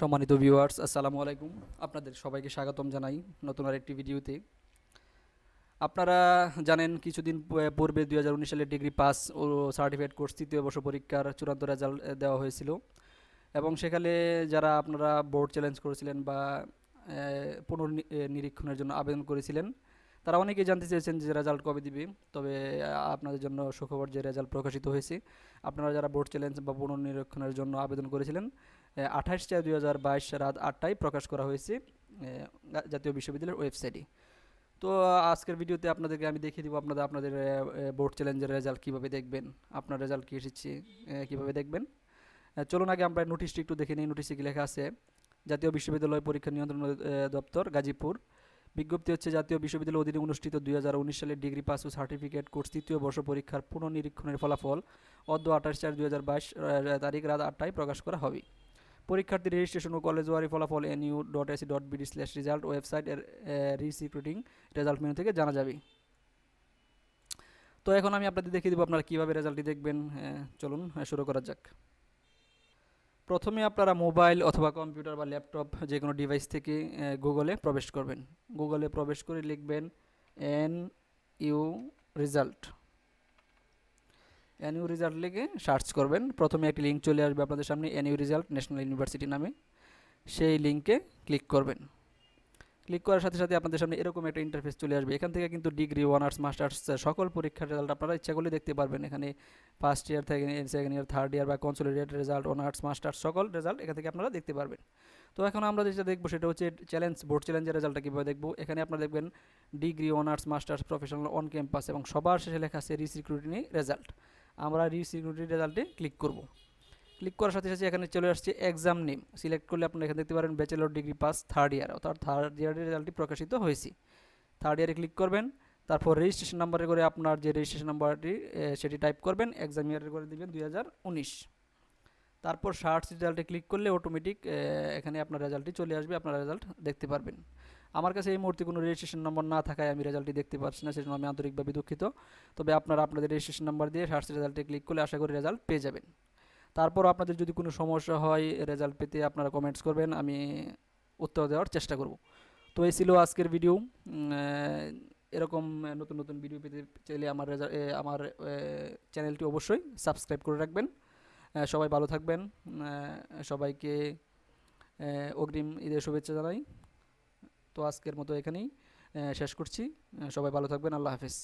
সম্মানিত ভিউয়ার্স আসসালামু আলাইকুম। আপনাদের সবাইকে স্বাগতম জানাই নতুন আরেকটি ভিডিওতে। আপনারা জানেন, কিছুদিন পূর্বে দুই হাজার উনিশ সালে ডিগ্রি পাস ও সার্টিফিকেট কোর্স তৃতীয় বর্ষ পরীক্ষার চূড়ান্ত রেজাল্ট দেওয়া হয়েছিল। এবং সেখানে যারা আপনারা বোর্ড চ্যালেঞ্জ করেছিলেন বা পুনর্নিরীক্ষণের জন্য আবেদন করেছিলেন, তারা অনেকেই জানতে চেয়েছেন যে রেজাল্ট কবে দিবে। তবে আপনাদের জন্য সুখবর যে রেজাল্ট প্রকাশিত হয়েছে। আপনারা যারা বোর্ড চ্যালেঞ্জ বা পুনর্নিরীক্ষণের জন্য আবেদন করেছিলেন আঠাশ চার দুই হাজার বাইশ রাত আটটায় প্রকাশ করা হয়েছে জাতীয় বিশ্ববিদ্যালয়ের ওয়েবসাইটে। তো, আজকের ভিডিওতে আপনাদেরকে আমি দেখিয়ে দিব আপনাদের আপনাদের বোর্ড চ্যালেঞ্জের রেজাল্ট কীভাবে দেখবেন, আপনার রেজাল্ট কী এসেছে কীভাবে দেখবেন। চলুন আগে আমরা নোটিশটি একটু দেখে নিই, নোটিশে কি লেখা আছে। জাতীয় বিশ্ববিদ্যালয় পরীক্ষা নিয়ন্ত্রণ দপ্তর, গাজীপুর। বিজ্ঞপ্তি হচ্ছে, জাতীয় বিশ্ববিদ্যালয় অধীনে অনুষ্ঠিত দুই হাজার উনিশ সালের ডিগ্রি পাস ও সার্টিফিকেট কোর্স তৃতীয় বর্ষ পরীক্ষার পুনর্নিরীক্ষণের ফলাফল অদ্য আঠাশ চার দুই তারিখ রাত আটটায় প্রকাশ করা হবে। পরীক্ষার্থী রেজিস্ট্রেশন ও কলেজ ওয়ারি ফলাফল NU dot AC dot BD slash result website এর রিসিক্রুটিং রেজাল্ট মেনু থেকে জানা যাবে। তো এখন আমি আপনাদের দেখিয়ে দেবো আপনারা কীভাবে রেজাল্টটি দেখবেন। চলুন শুরু করা যাক। প্রথমে আপনারা মোবাইল অথবা কম্পিউটার বা ল্যাপটপ যে কোনো ডিভাইস থেকে গুগলে প্রবেশ করবেন। গুগলে প্রবেশ করে লিখবেন N U result NU result লিখে সার্চ করবেন। প্রথমে একটি লিঙ্ক চলে আসবে আপনাদের সামনে এনইউ রেজাল্ট ন্যাশনাল ইউনিভার্সিটি নামে। সেই লিঙ্কে ক্লিক করবেন। ক্লিক করার সাথে সাথে আপনাদের সামনে এরকম একটা ইন্টারফেস চলে আসবে। এখান থেকে কিন্তু ডিগ্রি অনার্স মাস্টার্স সকল পরীক্ষার রেজাল্ট আপনারা ইচ্ছা করলে দেখতে পারবেন। এখানে ফার্স্ট ইয়ার থেকে সেকেন্ড ইয়ার থার্ড ইয়ার বা কনসোলিডেট রেজাল্ট অনার্স মাস্টার্স সকল রেজাল্ট এখান থেকে আপনারা দেখতে পারবেন। তো এখন আমরা যেটা দেখব সেটা হচ্ছে চ্যালেঞ্জ বোর্ড চ্যালেঞ্জের রেজাল্টটা কীভাবে দেখব? এখানে আপনারা দেখবেন degree honours masters professional on campus এবং সবার শেষে লেখা আছে রিসিক্রুটিনি রেজাল্ট আমরা রিসিকিউরিটি রেজাল্টে ক্লিক করব। ক্লিক করার সাথে সাথে এখানে চলে আসছে এক্সাম নেম সিলেক্ট করলে আপনারা এখানে দেখতে পারেন bachelor degree pass third year অর্থাৎ থার্ড ইয়ারের রেজাল্টটি প্রকাশিত হয়েছে। থার্ড ইয়ারে ক্লিক করবেন, তারপর রেজিস্ট্রেশন নাম্বারে করে আপনার যে রেজিস্ট্রেশন নাম্বারটি সেটি টাইপ করবেন এক্সাম ইয়ারে করে দেবেন দুই হাজার উনিশ। তারপর শার্টস রেজাল্টে ক্লিক করলে অটোমেটিক এখানে আপনার রেজাল্টটি চলে আসবে, আপনার রেজাল্ট দেখতে পারবেন। আমার কাছে এই মুহূর্তে কোনো রেজিস্ট্রেশন নম্বর না থাকায় আমি রেজাল্টটি দেখতে পাচ্ছি না, সেজন্য আমি আন্তরিকভাবে দুঃখিত। তবে আপনারা আপনাদের রেজিস্ট্রেশন নাম্বার দিয়ে সার্চ রেজাল্টে ক্লিক করলে আশা করি রেজাল্ট পেয়ে যাবেন। তারপর আপনাদের যদি কোনো সমস্যা হয় রেজাল্ট পেতে আপনারা কমেন্টস করবেন, আমি উত্তর দেওয়ার চেষ্টা করব। তো এই ছিল আজকের ভিডিও এরকম নতুন নতুন ভিডিও পেতে চাইলে আমার রেজাল্ট আমার চ্যানেলটি অবশ্যই সাবস্ক্রাইব করে রাখবেন। সবাই ভালো থাকবেন। সবাইকে অগ্রিম ঈদের শুভেচ্ছা জানাই। তো আজকের মতো এখানেই শেষ করছি। সবাই ভালো থাকবেন। আল্লাহ হাফিজ।